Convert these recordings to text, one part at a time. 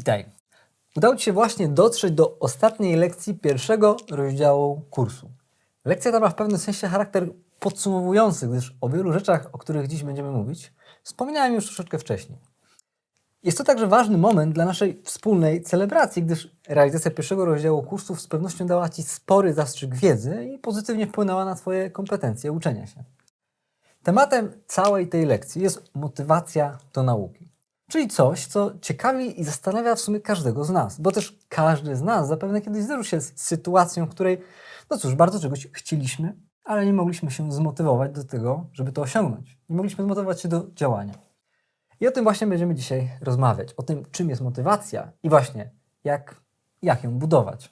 Witaj. Udało Ci się właśnie dotrzeć do ostatniej lekcji pierwszego rozdziału kursu. Lekcja ta ma w pewnym sensie charakter podsumowujący, gdyż o wielu rzeczach, o których dziś będziemy mówić, wspominałem już troszeczkę wcześniej. Jest to także ważny moment dla naszej wspólnej celebracji, gdyż realizacja pierwszego rozdziału kursów z pewnością dała Ci spory zastrzyk wiedzy i pozytywnie wpłynęła na Twoje kompetencje uczenia się. Tematem całej tej lekcji jest motywacja do nauki. Czyli coś, co ciekawi i zastanawia w sumie każdego z nas, bo też każdy z nas zapewne kiedyś zderzył się z sytuacją, w której, no cóż, bardzo czegoś chcieliśmy, ale nie mogliśmy się zmotywować do tego, żeby to osiągnąć. Nie mogliśmy zmotywować się do działania. I o tym właśnie będziemy dzisiaj rozmawiać. O tym, czym jest motywacja i właśnie jak, jak ją budować.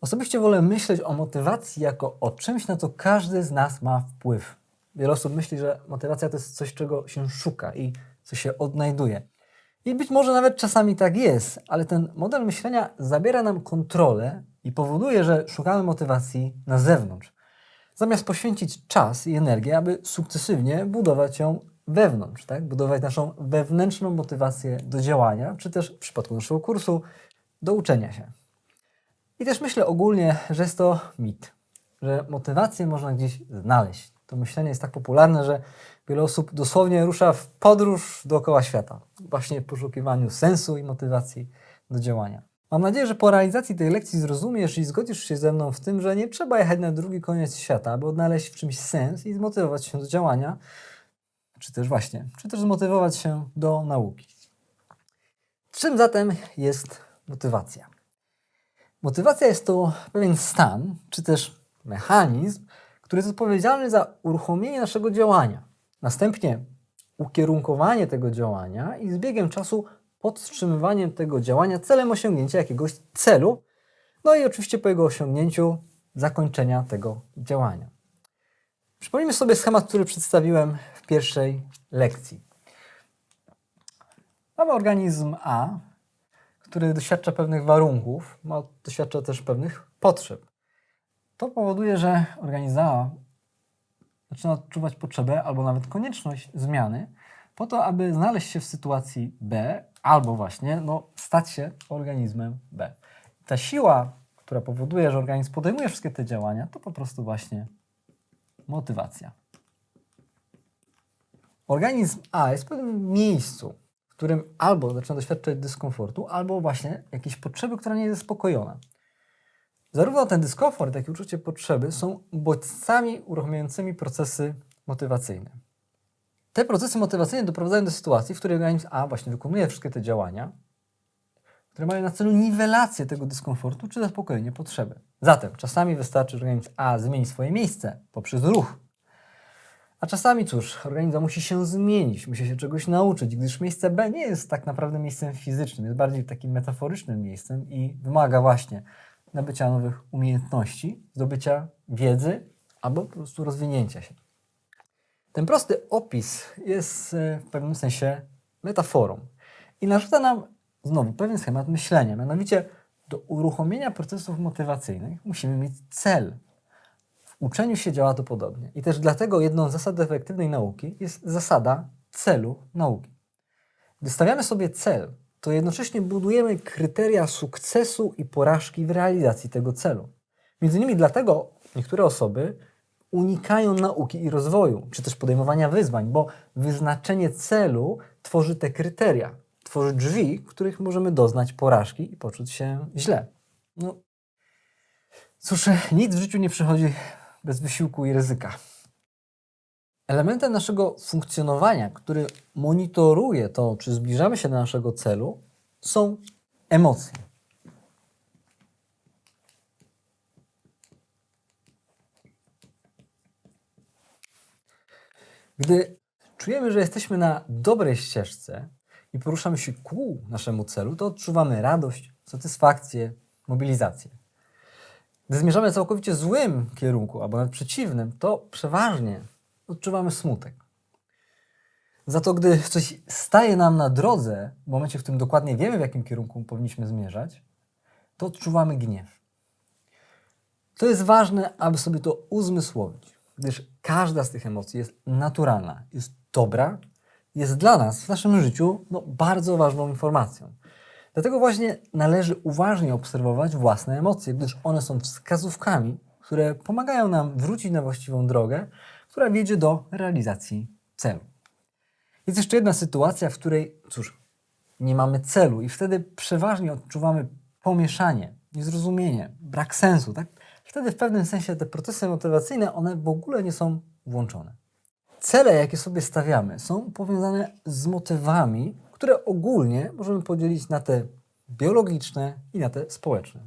Osobiście wolę myśleć o motywacji jako o czymś, na co każdy z nas ma wpływ. Wiele osób myśli, że motywacja to jest coś, czego się szuka i co się odnajduje. I być może nawet czasami tak jest, ale ten model myślenia zabiera nam kontrolę i powoduje, że szukamy motywacji na zewnątrz, zamiast poświęcić czas i energię, aby sukcesywnie budować ją wewnątrz, tak? budować naszą wewnętrzną motywację do działania, czy też w przypadku naszego kursu do uczenia się. I też myślę ogólnie, że jest to mit, że motywację można gdzieś znaleźć. To myślenie jest tak popularne, że wiele osób dosłownie rusza w podróż dookoła świata, właśnie w poszukiwaniu sensu i motywacji do działania. Mam nadzieję, że po realizacji tej lekcji zrozumiesz i zgodzisz się ze mną w tym, że nie trzeba jechać na drugi koniec świata, aby odnaleźć w czymś sens i zmotywować się do działania, czy też właśnie, czy też zmotywować się do nauki. Czym zatem jest motywacja? Motywacja jest to pewien stan, czy też mechanizm, który jest odpowiedzialny za uruchomienie naszego działania. Następnie ukierunkowanie tego działania i z biegiem czasu podtrzymywaniem tego działania celem osiągnięcia jakiegoś celu, no i oczywiście po jego osiągnięciu zakończenia tego działania. Przypomnijmy sobie schemat, który przedstawiłem w pierwszej lekcji. Mamy organizm A, który doświadcza pewnych warunków, ma, doświadcza też pewnych potrzeb. To powoduje, że organizm A zaczyna odczuwać potrzebę albo nawet konieczność zmiany po to, aby znaleźć się w sytuacji B albo właśnie no, stać się organizmem B. Ta siła, która powoduje, że organizm podejmuje wszystkie te działania, to po prostu właśnie motywacja. Organizm A jest w pewnym miejscu, w którym albo zaczyna doświadczać dyskomfortu, albo właśnie jakiejś potrzeby, która nie jest zaspokojona. Zarówno ten dyskomfort, jak i uczucie potrzeby są bodźcami uruchamiającymi procesy motywacyjne. Te procesy motywacyjne doprowadzają do sytuacji, w której organizm A właśnie wykonuje wszystkie te działania, które mają na celu niwelację tego dyskomfortu czy zaspokojenie potrzeby. Zatem czasami wystarczy, że organizm A zmieni swoje miejsce poprzez ruch, a czasami, cóż, organizm musi się zmienić, musi się czegoś nauczyć, gdyż miejsce B nie jest tak naprawdę miejscem fizycznym, jest bardziej takim metaforycznym miejscem i wymaga właśnie nabycia nowych umiejętności, zdobycia wiedzy albo po prostu rozwinięcia się. Ten prosty opis jest e, w pewnym sensie metaforą i narzuca nam znowu pewien schemat myślenia. Mianowicie do uruchomienia procesów motywacyjnych musimy mieć cel. W uczeniu się działa to podobnie. I też dlatego jedną z zasad efektywnej nauki jest zasada celu nauki. Gdy stawiamy sobie cel, to jednocześnie budujemy kryteria sukcesu i porażki w realizacji tego celu. Między innymi dlatego niektóre osoby unikają nauki i rozwoju, czy też podejmowania wyzwań, bo wyznaczenie celu tworzy te kryteria, tworzy drzwi, których możemy doznać porażki i poczuć się źle. No, cóż, nic w życiu nie przychodzi bez wysiłku i ryzyka. Elementem naszego funkcjonowania, który monitoruje to, czy zbliżamy się do naszego celu, są emocje. Gdy czujemy, że jesteśmy na dobrej ścieżce i poruszamy się ku naszemu celu, to odczuwamy radość, satysfakcję, mobilizację. Gdy zmierzamy w całkowicie złym kierunku, albo nawet przeciwnym, to przeważnie odczuwamy smutek. Za to, gdy coś staje nam na drodze, w momencie, w którym dokładnie wiemy, w jakim kierunku powinniśmy zmierzać, to odczuwamy gniew. To jest ważne, aby sobie to uzmysłowić, gdyż każda z tych emocji jest naturalna, jest dobra, jest dla nas w naszym życiu no, bardzo ważną informacją. Dlatego właśnie należy uważnie obserwować własne emocje, gdyż one są wskazówkami, które pomagają nam wrócić na właściwą drogę, która wiedzie do realizacji celu. Jest jeszcze jedna sytuacja, w której, cóż, nie mamy celu i wtedy przeważnie odczuwamy pomieszanie, niezrozumienie, brak sensu. Tak? Wtedy w pewnym sensie te procesy motywacyjne, one w ogóle nie są włączone. Cele, jakie sobie stawiamy, są powiązane z motywami, które ogólnie możemy podzielić na te biologiczne i na te społeczne.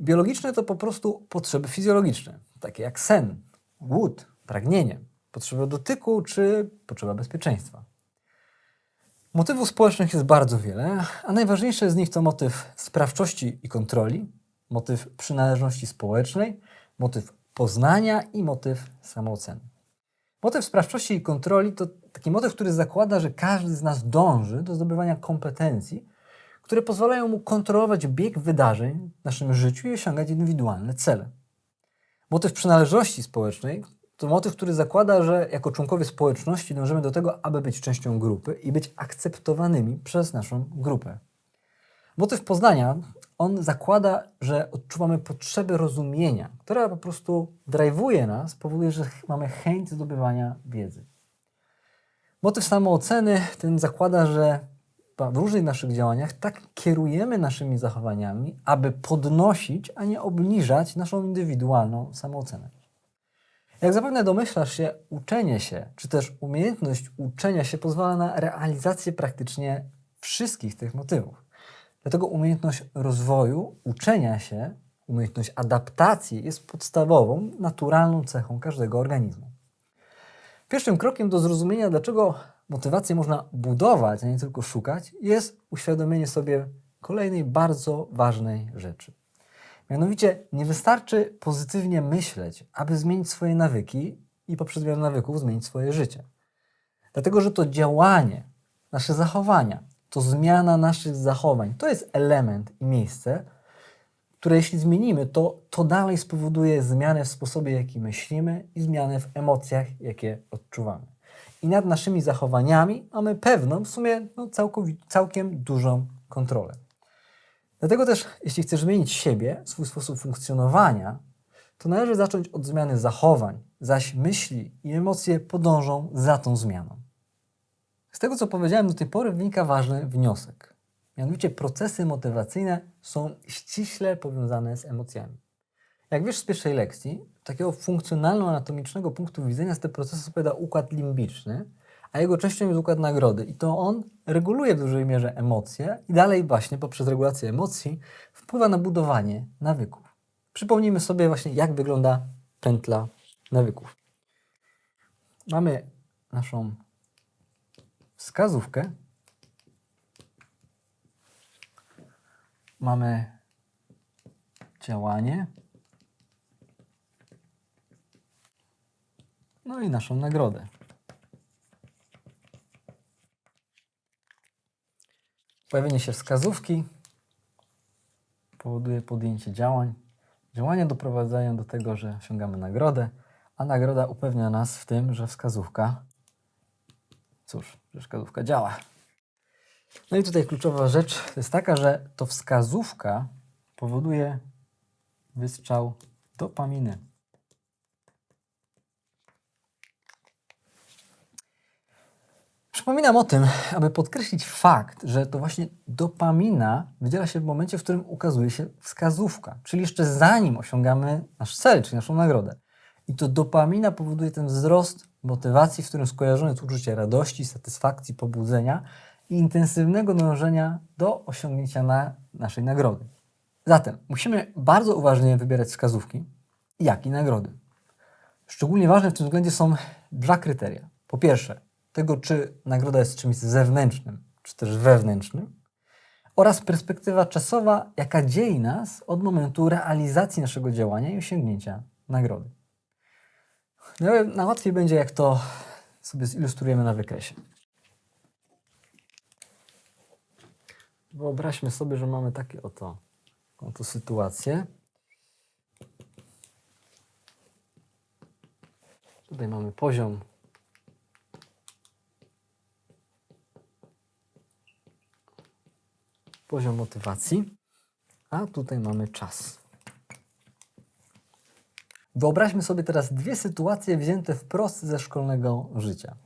Biologiczne to po prostu potrzeby fizjologiczne, takie jak sen, głód, pragnienie, potrzeba dotyku czy potrzeba bezpieczeństwa. Motywów społecznych jest bardzo wiele, a najważniejsze z nich to motyw sprawczości i kontroli, motyw przynależności społecznej, motyw poznania i motyw samooceny. Motyw sprawczości i kontroli to taki motyw, który zakłada, że każdy z nas dąży do zdobywania kompetencji, które pozwalają mu kontrolować bieg wydarzeń w naszym życiu i osiągać indywidualne cele. Motyw przynależności społecznej to motyw, który zakłada, że jako członkowie społeczności dążymy do tego, aby być częścią grupy i być akceptowanymi przez naszą grupę. Motyw poznania, on zakłada, że odczuwamy potrzebę rozumienia, która po prostu drive'uje nas, powoduje, że mamy chęć zdobywania wiedzy. Motyw samooceny ten zakłada, że w różnych naszych działaniach tak kierujemy naszymi zachowaniami, aby podnosić, a nie obniżać naszą indywidualną samoocenę. Jak zapewne domyślasz się, uczenie się, czy też umiejętność uczenia się pozwala na realizację praktycznie wszystkich tych motywów. Dlatego umiejętność rozwoju, uczenia się, umiejętność adaptacji jest podstawową, naturalną cechą każdego organizmu. Pierwszym krokiem do zrozumienia, dlaczego motywację można budować, a nie tylko szukać, jest uświadomienie sobie kolejnej bardzo ważnej rzeczy. Mianowicie nie wystarczy pozytywnie myśleć, aby zmienić swoje nawyki i poprzez zmianę nawyków zmienić swoje życie. Dlatego, że to działanie, nasze zachowania, to zmiana naszych zachowań, to jest element i miejsce, które jeśli zmienimy, to to dalej spowoduje zmianę w sposobie, jaki myślimy i zmianę w emocjach, jakie odczuwamy. I nad naszymi zachowaniami mamy pewną, w sumie no, całkiem dużą kontrolę. Dlatego też, jeśli chcesz zmienić siebie, swój sposób funkcjonowania, to należy zacząć od zmiany zachowań, zaś myśli i emocje podążą za tą zmianą. Z tego, co powiedziałem do tej pory, wynika ważny wniosek. Mianowicie procesy motywacyjne są ściśle powiązane z emocjami. Jak wiesz z pierwszej lekcji, takiego funkcjonalno-anatomicznego punktu widzenia z te procesy odpowiada układ limbiczny, a jego częścią jest układ nagrody. I to on reguluje w dużej mierze emocje i dalej właśnie poprzez regulację emocji wpływa na budowanie nawyków. Przypomnijmy sobie właśnie, jak wygląda pętla nawyków. Mamy naszą wskazówkę, mamy działanie, no i naszą nagrodę. Pojawienie się wskazówki powoduje podjęcie działań. Działania doprowadzają do tego, że osiągamy nagrodę, a nagroda upewnia nas w tym, że wskazówka, cóż, że wskazówka działa. No i tutaj kluczowa rzecz jest taka, że to wskazówka powoduje wystrzał dopaminy. Przypominam o tym, aby podkreślić fakt, że to właśnie dopamina wydziela się w momencie, w którym ukazuje się wskazówka, czyli jeszcze zanim osiągamy nasz cel, czyli naszą nagrodę. I to dopamina powoduje ten wzrost motywacji, w którym skojarzone jest uczucie radości, satysfakcji, pobudzenia i intensywnego dążenia do osiągnięcia na naszej nagrody. Zatem musimy bardzo uważnie wybierać wskazówki, jak i nagrody. Szczególnie ważne w tym względzie są dwa kryteria. Po pierwsze, tego, czy nagroda jest czymś zewnętrznym, czy też wewnętrznym, oraz perspektywa czasowa, jaka dzieli nas od momentu realizacji naszego działania i osiągnięcia nagrody. No, najłatwiej będzie, jak to sobie zilustrujemy na wykresie. Wyobraźmy sobie, że mamy takie oto, oto sytuację. Tutaj mamy poziom poziom motywacji, a tutaj mamy czas. Wyobraźmy sobie teraz dwie sytuacje wzięte wprost ze szkolnego życia.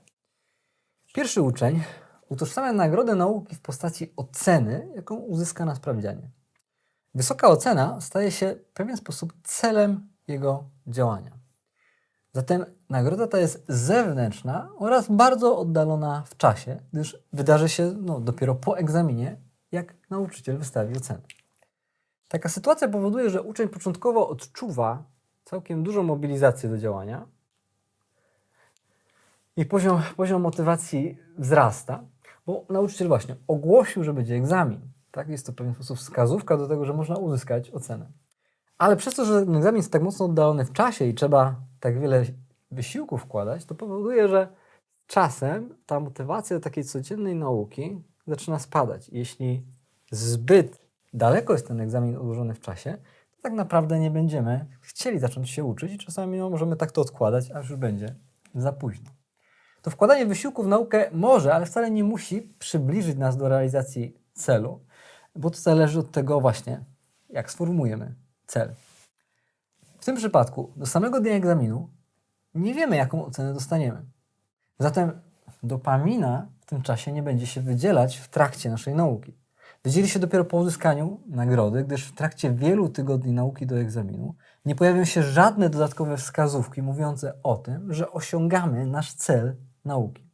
Pierwszy uczeń utożsamia nagrodę nauki w postaci oceny, jaką uzyska na sprawdzianie. Wysoka ocena staje się w pewien sposób celem jego działania. Zatem nagroda ta jest zewnętrzna oraz bardzo oddalona w czasie, gdyż wydarzy się no, dopiero po egzaminie, jak nauczyciel wystawi ocenę. Taka sytuacja powoduje, że uczeń początkowo odczuwa całkiem dużą mobilizację do działania i poziom, poziom motywacji wzrasta, bo nauczyciel właśnie ogłosił, że będzie egzamin. Tak? Jest to w pewien sposób wskazówka do tego, że można uzyskać ocenę. Ale przez to, że ten egzamin jest tak mocno oddalony w czasie i trzeba tak wiele wysiłku wkładać, to powoduje, że czasem ta motywacja do takiej codziennej nauki zaczyna spadać. Jeśli zbyt daleko jest ten egzamin odłożony w czasie, to tak naprawdę nie będziemy chcieli zacząć się uczyć i czasami no, możemy tak to odkładać, aż już będzie za późno. To wkładanie wysiłku w naukę może, ale wcale nie musi przybliżyć nas do realizacji celu, bo to zależy od tego właśnie, jak sformułujemy cel. W tym przypadku do samego dnia egzaminu nie wiemy, jaką ocenę dostaniemy. Zatem dopamina tym czasie nie będzie się wydzielać w trakcie naszej nauki. Wydzieli się dopiero po uzyskaniu nagrody, gdyż w trakcie wielu tygodni nauki do egzaminu nie pojawią się żadne dodatkowe wskazówki mówiące o tym, że osiągamy nasz cel nauki.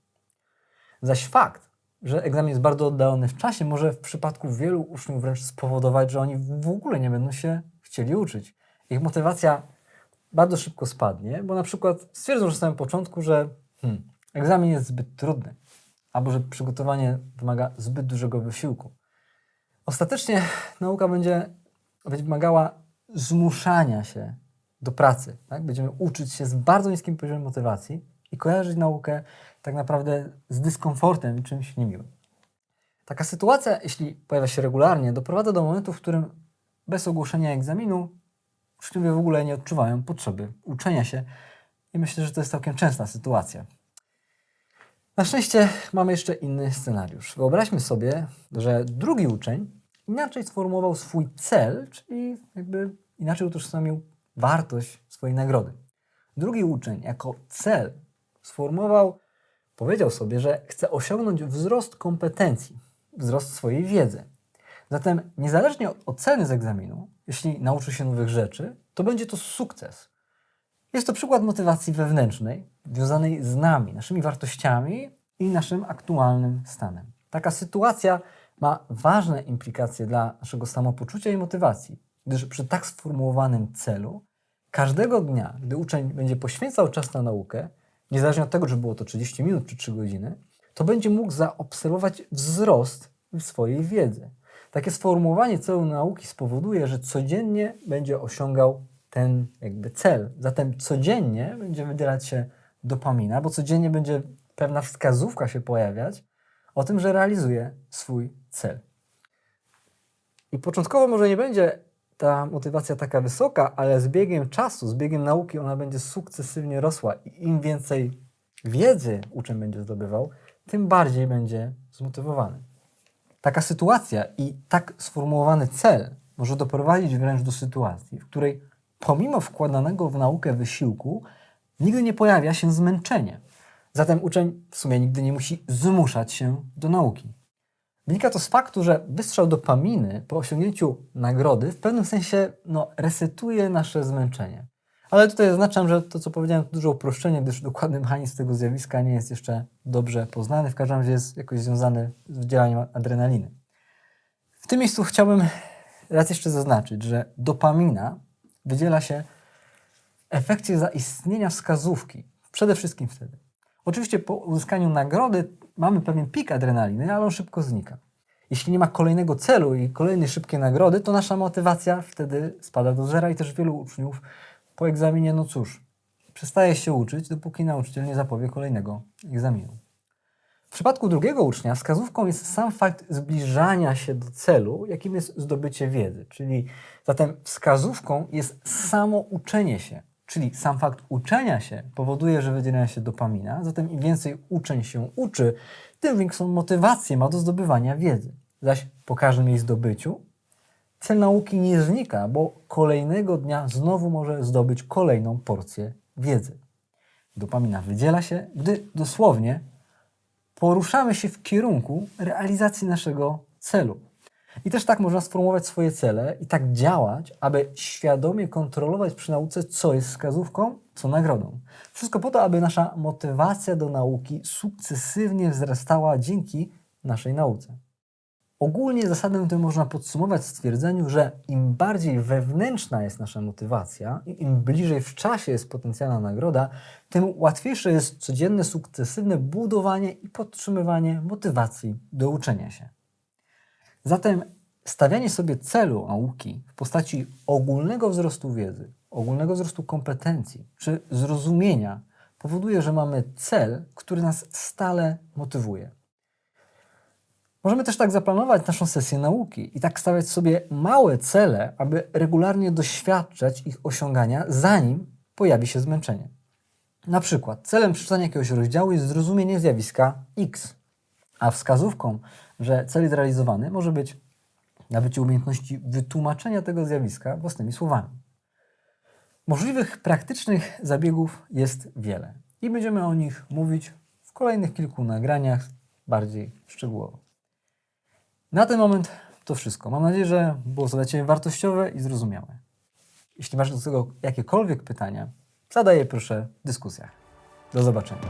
Zaś fakt, że egzamin jest bardzo oddalony w czasie, może w przypadku wielu uczniów wręcz spowodować, że oni w ogóle nie będą się chcieli uczyć. Ich motywacja bardzo szybko spadnie, bo na przykład stwierdzą że na samym początku, że hmm, egzamin jest zbyt trudny, albo że przygotowanie wymaga zbyt dużego wysiłku. Ostatecznie nauka będzie wymagała zmuszania się do pracy. Tak? Będziemy uczyć się z bardzo niskim poziomem motywacji i kojarzyć naukę tak naprawdę z dyskomfortem i czymś niemiłym. Taka sytuacja, jeśli pojawia się regularnie, doprowadza do momentu, w którym bez ogłoszenia egzaminu uczniowie w ogóle nie odczuwają potrzeby uczenia się i myślę, że to jest całkiem częsta sytuacja. Na szczęście mamy jeszcze inny scenariusz. Wyobraźmy sobie, że drugi uczeń inaczej sformułował swój cel, czyli jakby inaczej utożsamił wartość swojej nagrody. Drugi uczeń jako cel sformułował, powiedział sobie, że chce osiągnąć wzrost kompetencji, wzrost swojej wiedzy. Zatem niezależnie od oceny z egzaminu, jeśli nauczy się nowych rzeczy, to będzie to sukces. Jest to przykład motywacji wewnętrznej, związanej z nami, naszymi wartościami i naszym aktualnym stanem. Taka sytuacja ma ważne implikacje dla naszego samopoczucia i motywacji, gdyż przy tak sformułowanym celu, każdego dnia, gdy uczeń będzie poświęcał czas na naukę, niezależnie od tego, czy było to 30 minut czy 3 godziny, to będzie mógł zaobserwować wzrost w swojej wiedzy. Takie sformułowanie celu nauki spowoduje, że codziennie będzie osiągał ten jakby cel. Zatem codziennie będzie wydzielać się dopamina, bo codziennie będzie pewna wskazówka się pojawiać o tym, że realizuje swój cel. I początkowo może nie będzie ta motywacja taka wysoka, ale z biegiem czasu, z biegiem nauki ona będzie sukcesywnie rosła i im więcej wiedzy uczeń będzie zdobywał, tym bardziej będzie zmotywowany. Taka sytuacja i tak sformułowany cel może doprowadzić wręcz do sytuacji, w której pomimo wkładanego w naukę wysiłku nigdy nie pojawia się zmęczenie. Zatem uczeń w sumie nigdy nie musi zmuszać się do nauki. Wynika to z faktu, że wystrzał dopaminy po osiągnięciu nagrody w pewnym sensie no, resetuje nasze zmęczenie. Ale tutaj zaznaczam, że to, co powiedziałem, to duże uproszczenie, gdyż dokładny mechanizm tego zjawiska nie jest jeszcze dobrze poznany. W każdym razie jest jakoś związany z wydzielaniem adrenaliny. W tym miejscu chciałbym raz jeszcze zaznaczyć, że dopamina wydziela się efekcie zaistnienia wskazówki. Przede wszystkim wtedy. Oczywiście po uzyskaniu nagrody mamy pewien pik adrenaliny, ale on szybko znika. Jeśli nie ma kolejnego celu i kolejnej szybkiej nagrody, to nasza motywacja wtedy spada do zera i też wielu uczniów po egzaminie, no cóż, przestaje się uczyć, dopóki nauczyciel nie zapowie kolejnego egzaminu. W przypadku drugiego ucznia wskazówką jest sam fakt zbliżania się do celu, jakim jest zdobycie wiedzy. Czyli zatem wskazówką jest samo uczenie się, czyli sam fakt uczenia się powoduje, że wydziela się dopamina, zatem im więcej uczeń się uczy, tym większą motywację ma do zdobywania wiedzy. zaś po każdym jej zdobyciu cel nauki nie znika, bo kolejnego dnia znowu może zdobyć kolejną porcję wiedzy. Dopamina wydziela się, gdy dosłownie poruszamy się w kierunku realizacji naszego celu. I też tak można sformułować swoje cele i tak działać, aby świadomie kontrolować przy nauce, co jest wskazówką, co nagrodą. Wszystko po to, aby nasza motywacja do nauki sukcesywnie wzrastała dzięki naszej nauce. Ogólnie zasadę tę można podsumować w stwierdzeniu, że im bardziej wewnętrzna jest nasza motywacja i im bliżej w czasie jest potencjalna nagroda, tym łatwiejsze jest codzienne, sukcesywne budowanie i podtrzymywanie motywacji do uczenia się. Zatem stawianie sobie celu nauki w postaci ogólnego wzrostu wiedzy, ogólnego wzrostu kompetencji czy zrozumienia powoduje, że mamy cel, który nas stale motywuje. Możemy też tak zaplanować naszą sesję nauki i tak stawiać sobie małe cele, aby regularnie doświadczać ich osiągania, zanim pojawi się zmęczenie. Na przykład celem przeczytania jakiegoś rozdziału jest zrozumienie zjawiska X, a wskazówką, że cel jest realizowany, może być nabycie umiejętności wytłumaczenia tego zjawiska własnymi słowami. Możliwych praktycznych zabiegów jest wiele i będziemy o nich mówić w kolejnych kilku nagraniach bardziej szczegółowo. Na ten moment to wszystko. Mam nadzieję, że było to dla Ciebie wartościowe i zrozumiałe. Jeśli masz do tego jakiekolwiek pytania, zadaj je proszę w dyskusjach. Do zobaczenia.